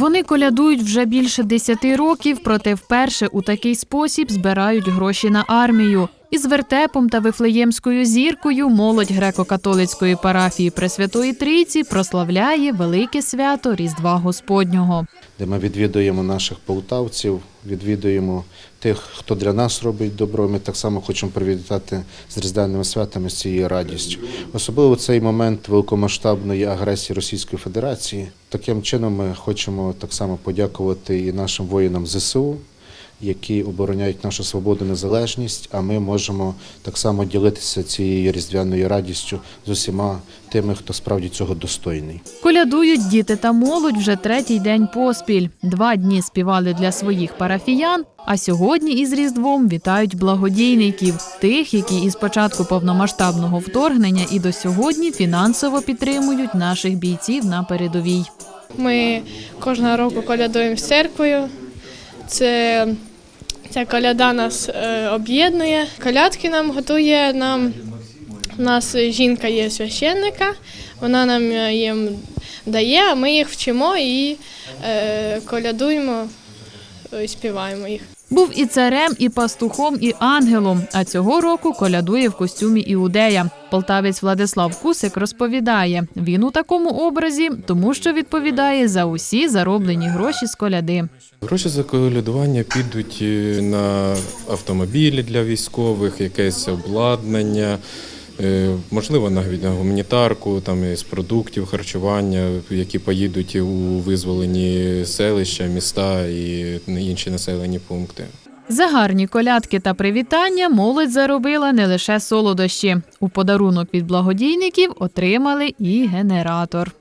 Вони колядують вже більше десяти років, проте вперше у такий спосіб збирають гроші на армію. Із вертепом та вифлеємською зіркою молодь греко-католицької парафії Пресвятої Трійці прославляє велике свято Різдва Господнього. де ми відвідуємо наших полтавців, відвідуємо тих, хто для нас робить добро. Ми так само хочемо привітати з різдвяними святами з цією радістю. Особливо цей момент великомасштабної агресії Російської Федерації. Таким чином ми хочемо так само подякувати і нашим воїнам ЗСУ. Які обороняють нашу свободу незалежність, а ми можемо так само ділитися цією різдвяною радістю з усіма тими, хто справді цього достойний. Колядують діти та молодь вже третій день поспіль. Два дні співали для своїх парафіян, а сьогодні із Різдвом вітають благодійників, тих, які із початку повномасштабного вторгнення і до сьогодні фінансово підтримують наших бійців на передовій. Ми кожного року колядуємо з церквою. Це ця коляда нас е, об'єднує. Колядки нам готує нам. У нас жінка є священника, вона нам е, їм дає, а ми їх вчимо і е, колядуємо, і співаємо їх. Був і царем, і пастухом, і ангелом. А цього року колядує в костюмі іудея. Полтавець Владислав Кусик розповідає: він у такому образі, тому що відповідає за усі зароблені гроші з коляди. Гроші за колядування підуть е, на автомобілі для військових, якесь обладнання, можливо, навіть на гуманітарку, там із продуктів, харчування, які поїдуть у визволені селища, міста і інші населені пункти. За гарні колядки та привітання молодь заробила не лише солодощі. У подарунок від благодійників отримали і генератор.